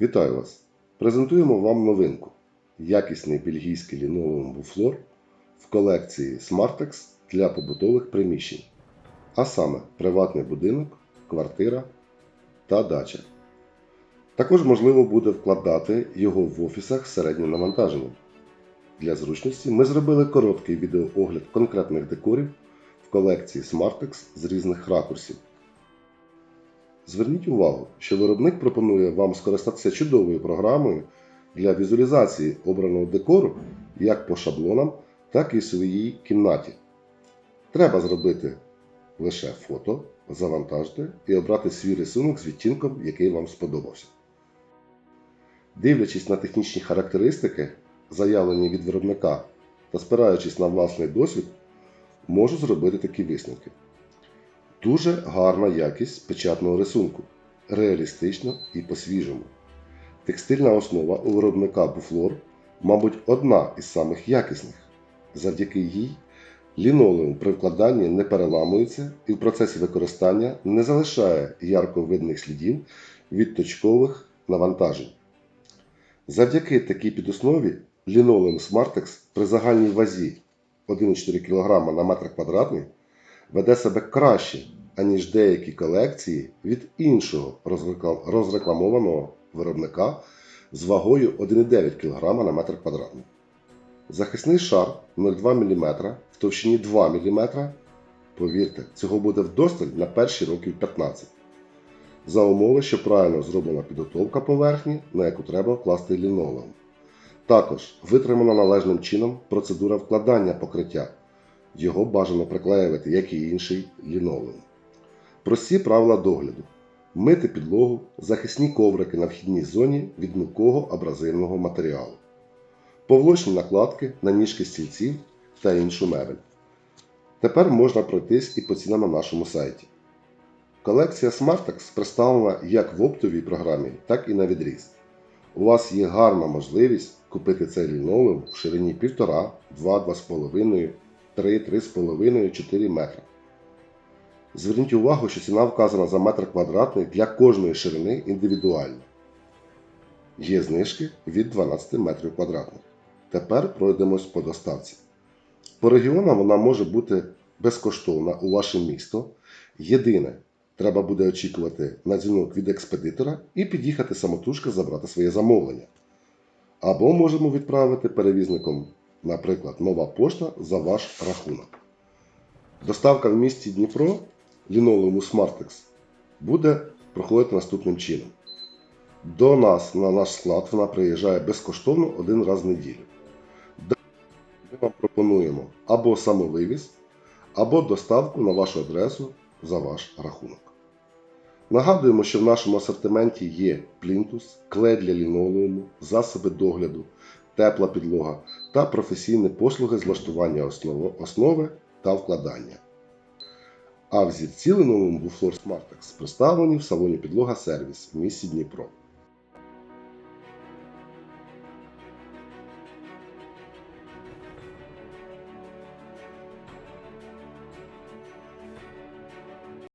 Вітаю вас! Презентуємо вам новинку. Якісний бельгійський лінолеум буфлор в колекції Smartex для побутових приміщень, а саме приватний будинок, квартира та дача. Також можливо буде вкладати його в офісах з середнім навантаженням. Для зручності ми зробили короткий відеоогляд конкретних декорів в колекції Smartex з різних ракурсів. Зверніть увагу, що виробник пропонує вам скористатися чудовою програмою для візуалізації обраного декору як по шаблонам, так і в своїй кімнаті. Треба зробити лише фото, завантажити і обрати свій рисунок з відтінком, який вам сподобався. Дивлячись на технічні характеристики, заявлені від виробника та спираючись на власний досвід, можу зробити такі висновки. Дуже гарна якість печатного рисунку, реалістично і по-свіжому. Текстильна основа у виробника Буфлор, мабуть, одна із самих якісних. Завдяки їй лінолеум при вкладанні не переламується і в процесі використання не залишає ярко видних слідів від точкових навантажень. Завдяки такій підоснові лінолеум Smartex при загальній вазі 1,4 кг на метр квадратний веде себе краще, аніж деякі колекції від іншого розрекламованого виробника з вагою 1,9 кг на метр квадратний. Захисний шар 0,2 мм в товщині 2 мм. Повірте, цього буде вдосталь на перші років 15. За умови, що правильно зроблена підготовка поверхні, на яку треба вкласти лінолеум. Також витримана належним чином процедура вкладання покриття. Його бажано приклеювати, як і інший лінолеум. Прості правила догляду: мити підлогу, захисні коврики на вхідній зоні від мілкого абразивного матеріалу, повлочні накладки на ніжки стільців та іншу мебель. Тепер можна пройтись і по цінам на нашому сайті. Колекція Smartex представлена як в оптовій програмі, так і на відріз. У вас є гарна можливість купити цей лінолеум в ширині 1,5, 2, 2,5, 3, 3,5, 4 метри. Зверніть увагу, що ціна вказана за метр квадратний для кожної ширини індивідуально. Є знижки від 12 метрів квадратних. Тепер пройдемось по доставці. По регіонам вона може бути безкоштовна у ваше місто. Єдине, треба буде очікувати на дзвінок від експедитора і під'їхати самотужки забрати своє замовлення. Або можемо відправити перевізником, наприклад, нова пошта за ваш рахунок. Доставка в місті Дніпро лінолеуму Smartex буде проходити наступним чином. До нас на наш склад вона приїжджає безкоштовно один раз в неділю. Ми вам пропонуємо або самовивіз, або доставку на вашу адресу за ваш рахунок. Нагадуємо, що в нашому асортименті є плінтус, клей для лінолеуму, засоби догляду, тепла підлога та професійні послуги з влаштування основи, та вкладання. А в лінолеуму Буфлор Smartex представлені в салоні Підлога Сервіс в місті Дніпро.